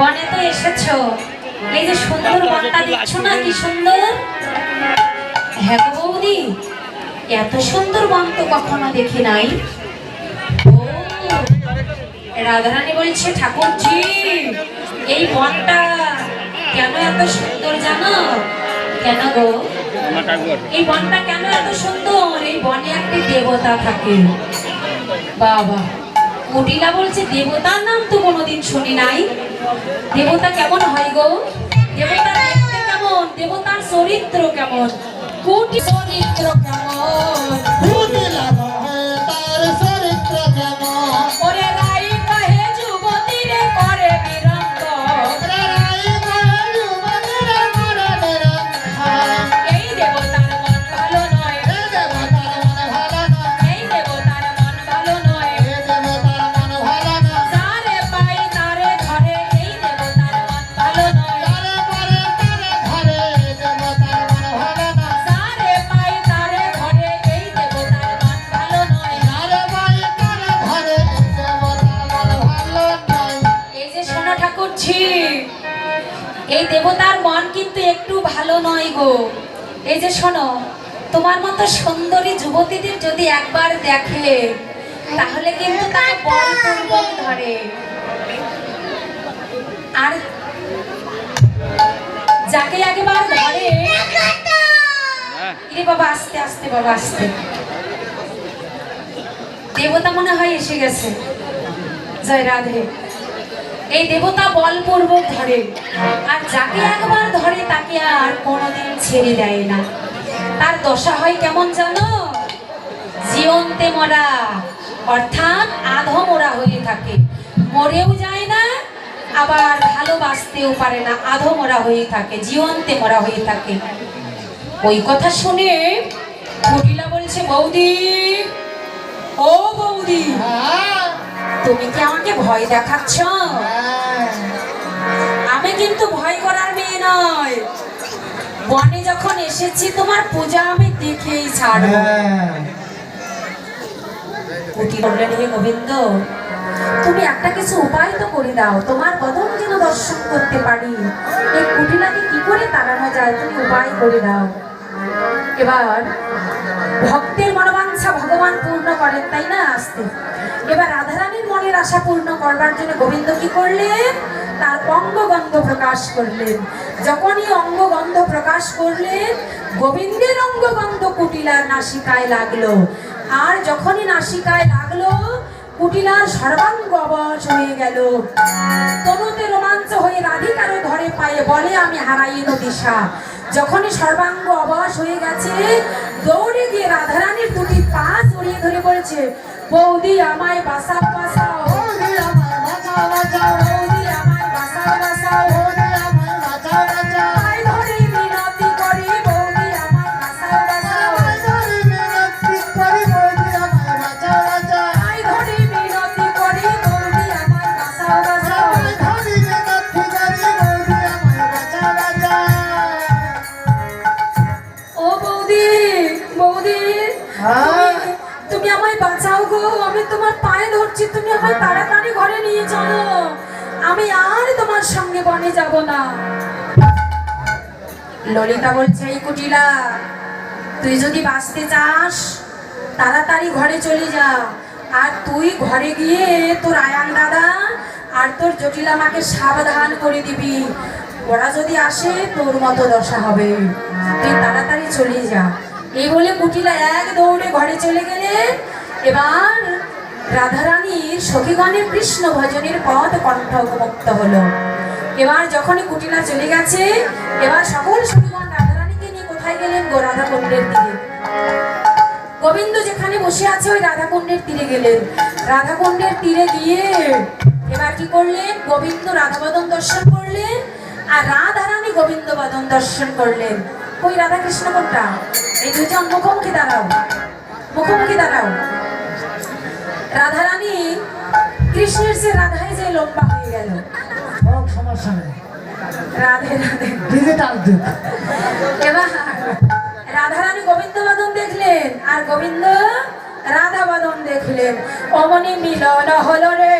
বনে তো এসেছ? এই যে সুন্দর বনটা দেখছ না? কি সুন্দর? হ্যাঁ গো বৌদি এত সুন্দর বন তো কখনো দেখি নাই। রাধারানী বলছে ঠাকুরজি এই বনটা কেন এত সুন্দর জানো? কেন গো? এই বনটা কেন এত সুন্দর? এই বনে একটি দেবতা থাকে। বাবা কুটিলা বলছে দেবতার নাম তো কোনোদিন শুনি নাই। দেবতা কেমন হয় গো? দেবতা দেখতে কেমন? দেবতার চরিত্র কেমন? কুটি চরিত্র কেমন? দেবতার মন কিন্তু একটু ভালো নয় গো। এই যে শোনো, তোমার মতো সুন্দরী যুবতীদের যদি একবার দেখে, তাহলে কিন্তু বলপূর্বক ধরে। আর যাকে একবার ধরে, ইরে বাবা, আস্তে আস্তে বাবা, আস্তে। দেবতা মনে হয় এসে গেছে। জয় রাধে। এই দেবতা বলপূর্বক ধরে। আর যাকে একবার ধরে, তাকে আর কোনোদিন ছেড়ে দেয় না। তার দশা হয় কেমন জানো? জীবন্তে মরা, অর্থাৎ আধো মরা হয়ে থাকে। মরেও যায় না, আবার ভালোবাসতেও পারে না আধো মরা হয়ে থাকে, জীবন্তে মরা হয়ে থাকে। ওই কথা শুনে কুটিলা বলছে, বৌদি, ও বৌদি তুমি কি আমাকে ভয় দেখাচ্ছ? আমি কিন্তু ভয় করার মেয়ে নয় বনে যখন এসেছি তোমার পূজা আমি দেখেই ছাড়বো। কুটি বললেন হে গোবিন্দ তুমি একটা কিছু উপায় তো করে দাও। তোমার যেন দর্শন করতে পারি। এই কুটিলাকে কি করে তাড়ানো যায়? তুমি উপায় করে দাও। এবার ভক্তের মনোবাঞ্ছা ভগবান পূর্ণ করেন, তাই না, আসতে? এবার রাধারানীর মনের আশা পূর্ণ করবার জন্য গোবিন্দ কি করলেন? তার অঙ্গগন্ধ প্রকাশ করলেন। যখনই অঙ্গগন্ধ প্রকাশ করলেন, গোবিন্দের অঙ্গগন্ধ কুটিলার নাসিকায় লাগল। আর যখনই নাসিকায় লাগল, কুটিলার সর্বাঙ্গ অবশ হয়ে গেল। তনুতে রোমাঞ্চ হয়ে রাধিকারও ধরে পায়ে বলে, আমি হারাইল দিশা। যখনই সর্বাঙ্গ অবশ হয়ে গেছে দৌড়ে গিয়ে রাধারানীর দুটি পা জড়িয়ে ধরে বলছে বৌদি আমায় বাসাও বাসাও তোমার পায়ে ধরছি, তুমি আমায় তাড়াতাড়ি ঘরে নিয়ে চলো। আমি আর তোমার সঙ্গে বনে যাব না। ললিতা বলছে, এই কুটিলা, তুই যদি বাঁচতে চাস, তাড়াতাড়ি ঘরে চলে যা। আর তুই ঘরে গিয়ে তোর আয়ান দাদা আর তোর জটিলা মাকে সাবধান করে দিবি। ওরা যদি আসে, তোর মতো দশা হবে। তুই তাড়াতাড়ি চলে যা। এই বলে কুটিলা এক দৌড়ে ঘরে চলে গেলে, এবার রাধারানীর সখীগণের কৃষ্ণ ভজনের পথ কণ্ঠমুক্ত হলো। এবার যখনই কুটিলা চলে গেছে, এবার সকল সখীগণ রাধারানীকে নিয়ে কোথায় গেলেন গো রাধা কুণ্ডের দিকে গোবিন্দ যেখানে বসে আছে, ওই রাধাকুণ্ডের তীরে গেলেন। রাধাকুণ্ডের তীরে গিয়ে এবার কি করলেন? গোবিন্দ রাধাবদন দর্শন করলেন, আর রাধারানী গোবিন্দ বদন দর্শন করলেন। ওই রাধা কৃষ্ণ কোনটা? এই দুজন মুখোমুখি দাঁড়াও। মুখোমুখি দাঁড়াও। রাধারানী কৃষ্ণের যে রাধাই যে লম্বা হয়ে গেল। সমস্যা নেই। রাধে রাধে। ডিজিটাল যুগ। এবার রাধারানী গোবিন্দ বাদন দেখলেন আর গোবিন্দ রাধা বাদন দেখলেন। অমনি মিলন হলো রে।